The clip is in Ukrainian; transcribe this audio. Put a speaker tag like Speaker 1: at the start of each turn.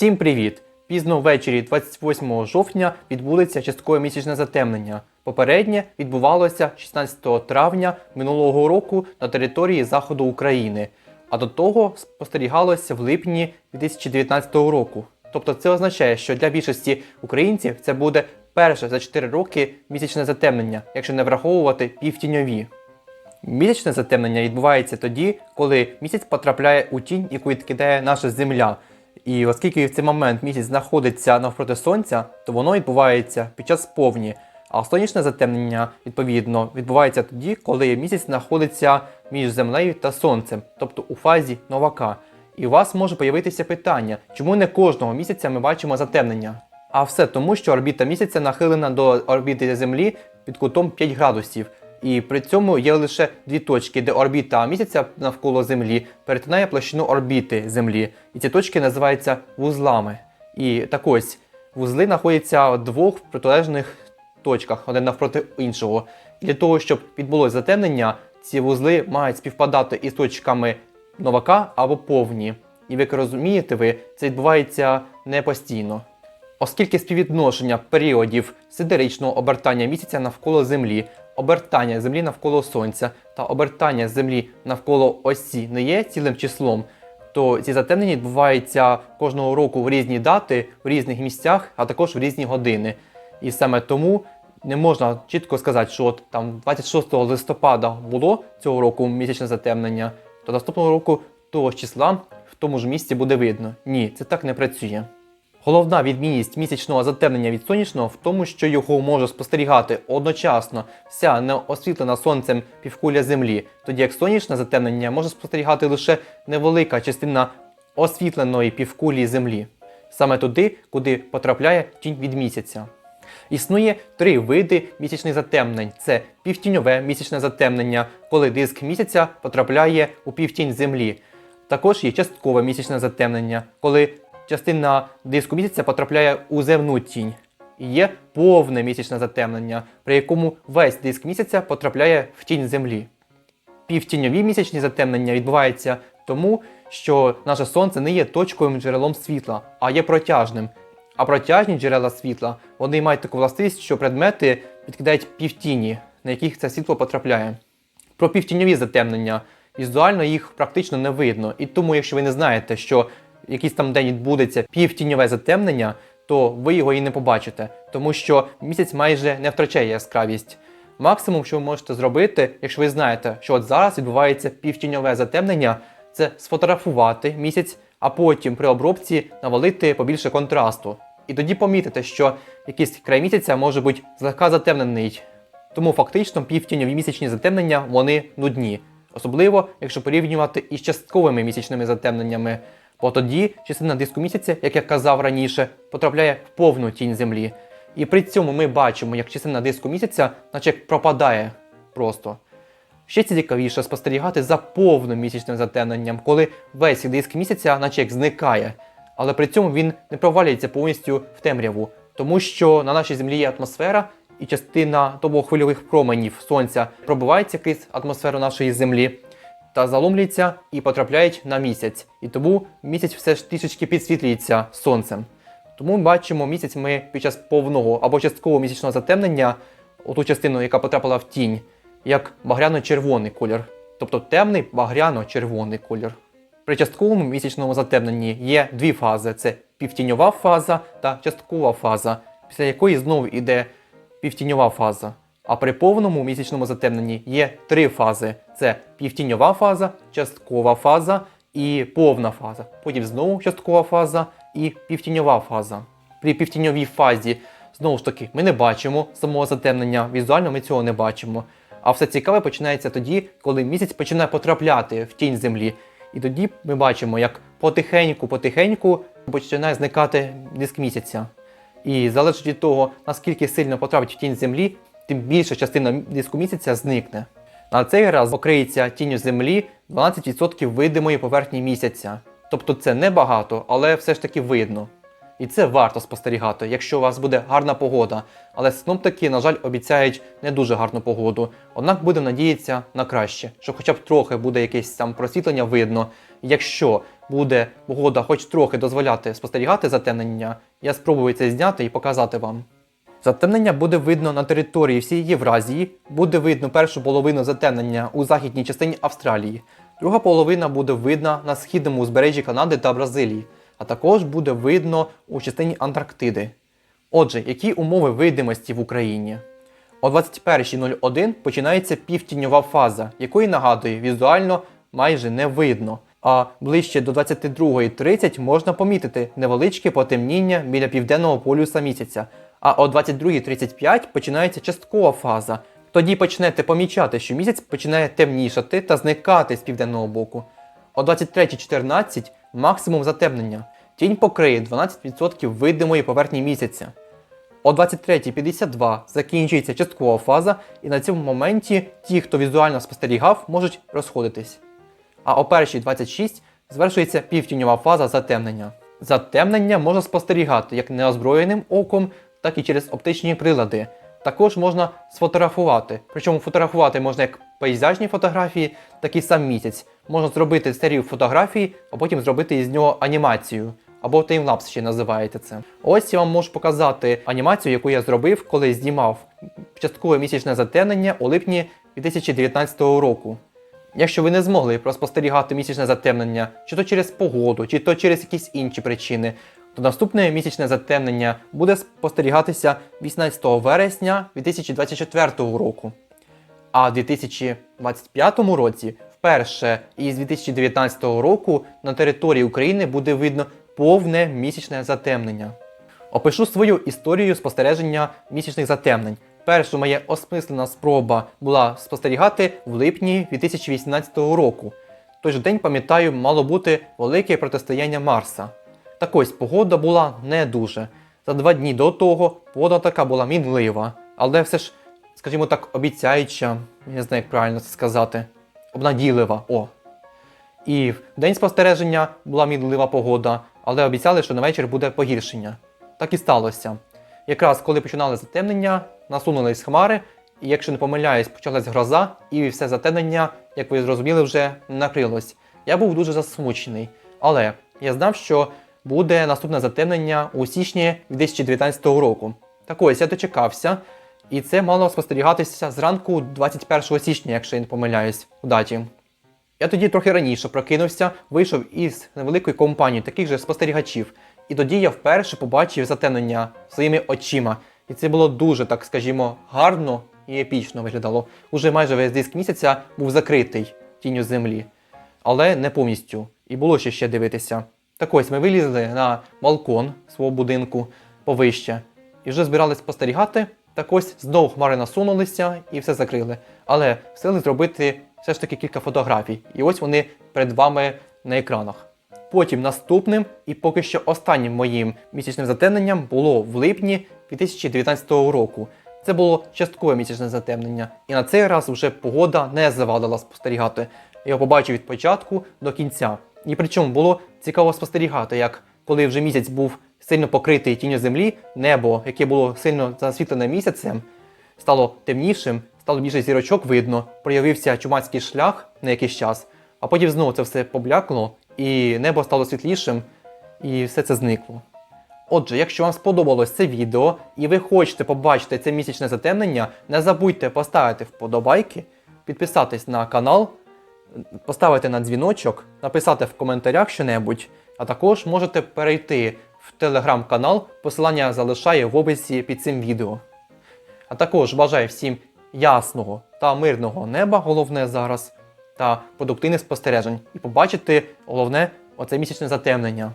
Speaker 1: Всім привіт! Пізно ввечері 28 жовтня відбудеться часткове місячне затемнення. Попереднє відбувалося 16 травня минулого року на території заходу України, а до того спостерігалося в липні 2019 року. Тобто це означає, що для більшості українців це буде перше за 4 роки місячне затемнення, якщо не враховувати півтіньові. Місячне затемнення відбувається тоді, коли місяць потрапляє у тінь, яку відкидає наша Земля. І оскільки в цей момент місяць знаходиться навпроти сонця, то воно відбувається під час повні. А сонячне затемнення, відповідно, відбувається тоді, коли місяць знаходиться між землею та сонцем, тобто у фазі новака. І у вас може появитися питання, чому не кожного місяця ми бачимо затемнення? А все тому, що орбіта місяця нахилена до орбіти Землі під кутом 5 градусів. І при цьому є лише дві точки, де орбіта місяця навколо Землі перетинає площину орбіти Землі. І ці точки називаються вузлами. І так ось вузли знаходяться в двох протилежних точках, один навпроти іншого. І для того, щоб відбулося затемнення, ці вузли мають співпадати із точками новака або повні. І як розумієте, ви це відбувається не постійно. Оскільки співвідношення періодів сидеричного обертання місяця навколо Землі, обертання Землі навколо Сонця та обертання Землі навколо осі не є цілим числом, то ці затемнення відбуваються кожного року в різні дати, в різних місцях, а також в різні години. І саме тому не можна чітко сказати, що от там 26 листопада було цього року місячне затемнення, то наступного року того ж числа в тому ж місці буде видно. Ні, це так не працює. Головна відмінність місячного затемнення від сонячного в тому, що його може спостерігати одночасно вся неосвітлена сонцем півкуля Землі, тоді як сонячне затемнення може спостерігати лише невелика частина освітленої півкулі Землі, саме туди, куди потрапляє тінь від місяця. Існує три види місячних затемнень: це півтіньове місячне затемнення, коли диск місяця потрапляє у півтінь Землі. Також є часткове місячне затемнення, коли частина диску місяця потрапляє у земну тінь. І є повне місячне затемнення, при якому весь диск місяця потрапляє в тінь Землі. Півтіньові місячні затемнення відбуваються тому, що наше сонце не є точковим джерелом світла, а є протяжним. А протяжні джерела світла вони мають таку властивість, що предмети відкидають півтіні, на яких це світло потрапляє. Про півтіньові затемнення візуально їх практично не видно. І тому, якщо ви не знаєте, що якийсь там день відбудеться півтіньове затемнення, то ви його і не побачите, тому що місяць майже не втрачає яскравість. Максимум, що ви можете зробити, якщо ви знаєте, що от зараз відбувається півтіньове затемнення, це сфотографувати місяць, а потім при обробці навалити побільше контрасту. І тоді помітите, що якийсь край місяця може бути злегка затемнений. Тому фактично півтіньові місячні затемнення вони нудні, особливо якщо порівнювати із частковими місячними затемненнями. Бо тоді частина диску місяця, як я казав раніше, потрапляє в повну тінь землі. І при цьому ми бачимо, як частина диску місяця, наче пропадає просто. Ще цікавіше спостерігати за повним місячним затемненням, коли весь диск місяця, наче як зникає, але при цьому він не провалюється повністю в темряву, тому що на нашій землі є атмосфера, і частина тобохвильових променів сонця пробивається крізь атмосферу нашої землі та заломлюється і потрапляють на місяць. І тому місяць все ж трішечки підсвітлюється сонцем. Тому ми бачимо місяць ми під час повного або часткового місячного затемнення, оту частину, яка потрапила в тінь, як багряно-червоний колір, тобто темний багряно-червоний колір. При частковому місячному затемненні є дві фази: це півтіньова фаза та часткова фаза, після якої знову йде півтіньова фаза. А при повному місячному затемненні є три фази: це півтіньова фаза, часткова фаза і повна фаза. Потім знову часткова фаза і півтіньова фаза. При півтіньовій фазі знову ж таки ми не бачимо самого затемнення, візуально ми цього не бачимо. А все цікаве починається тоді, коли місяць починає потрапляти в тінь землі. І тоді ми бачимо, як потихеньку-потихеньку починає зникати диск місяця. І залежить від того, наскільки сильно потрапить в тінь землі, тим більша частина диску місяця зникне. На цей раз покриється тінню землі 12% видимої поверхні місяця. Тобто це небагато, але все ж таки видно. І це варто спостерігати, якщо у вас буде гарна погода. Але синоптики, на жаль, обіцяють не дуже гарну погоду. Однак будемо надіятися на краще, що хоча б трохи буде якесь там просвітлення видно. Якщо буде погода хоч трохи дозволяти спостерігати затемнення, я спробую це зняти і показати вам. Затемнення буде видно на території всієї Євразії, буде видно першу половину затемнення у західній частині Австралії, друга половина буде видна на східному узбережжі Канади та Бразилії, а також буде видно у частині Антарктиди. Отже, які умови видимості в Україні? О 21.01 починається півтіньова фаза, якої нагадую, візуально майже не видно. А ближче до 22.30 можна помітити невеличке потемніння біля південного полюса місяця. А о 22.35 починається часткова фаза. Тоді почнете помічати, що місяць починає темнішати та зникати з південного боку. О 23.14 максимум затемнення. Тінь покриє 12% видимої поверхні місяця. О 23.52 закінчується часткова фаза, і на цьому моменті ті, хто візуально спостерігав, можуть розходитись. А о 1.26 звершується півтіньова фаза затемнення. Затемнення можна спостерігати як неозброєним оком, так і через оптичні прилади. Також можна сфотографувати. Причому фотографувати можна як пейзажні фотографії, так і сам місяць. Можна зробити серію фотографій, а потім зробити із нього анімацію. Або таймлапс ще називаєте це. Ось я вам можу показати анімацію, яку я зробив, коли знімав часткове місячне затемнення у липні 2019 року. Якщо ви не змогли проспостерігати місячне затемнення, чи то через погоду, чи то через якісь інші причини, то наступне місячне затемнення буде спостерігатися 18 вересня 2024 року. А в 2025 році, вперше із 2019 року, на території України буде видно повне місячне затемнення. Опишу свою історію спостереження місячних затемнень. Перша моя осмислена спроба була спостерігати в липні 2018 року. Той же день, пам'ятаю, мало бути велике протистояння Марса. Так ось погода була не дуже. За два дні до того погода така була мінлива, але все ж, скажімо так, обіцяюча, я не знаю, як правильно це сказати, обнадійлива. О. І в день спостереження була мінлива погода, але обіцяли, що на вечір буде погіршення. Так і сталося. Якраз коли починали затемнення, насунулись хмари, і якщо не помиляюсь, почалась гроза, і все затемнення, як ви зрозуміли, вже накрилось. Я був дуже засмучений. Але я знав, що буде наступне затемнення у січні 2019 року. Так ось я дочекався, і це мало спостерігатися зранку 21 січня, якщо я не помиляюсь, у даті. Я тоді трохи раніше прокинувся, вийшов із невеликої компанії таких же спостерігачів, і тоді я вперше побачив затемнення своїми очима. І це було дуже, так скажімо, гарно і епічно виглядало. Уже майже весь диск місяця був закритий тінню землі, але не повністю. І було ще ще дивитися. Так ось ми вилізли на балкон свого будинку повище і вже збирались спостерігати. Так ось знову хмари насунулися і все закрили. Але встигли зробити все ж таки кілька фотографій. І ось вони перед вами на екранах. Потім наступним і поки що останнім моїм місячним затемненням було в липні 2019 року. Це було часткове місячне затемнення, і на цей раз вже погода не завадила спостерігати. Я побачив від початку до кінця. І причому було цікаво спостерігати, як коли вже місяць був сильно покритий тінню землі, небо, яке було сильно засвітлене місяцем, стало темнішим, стало більше зірочок видно, проявився чумацький шлях на якийсь час, а потім знову це все поблякло, і небо стало світлішим, і все це зникло. Отже, якщо вам сподобалось це відео і ви хочете побачити це місячне затемнення, не забудьте поставити вподобайки, підписатись на канал, поставити на дзвіночок, написати в коментарях що-небудь, а також можете перейти в телеграм-канал, посилання залишаю в описі під цим відео. А також бажаю всім ясного та мирного неба, головне зараз, та продуктивних спостережень, і побачити головне оце місячне затемнення.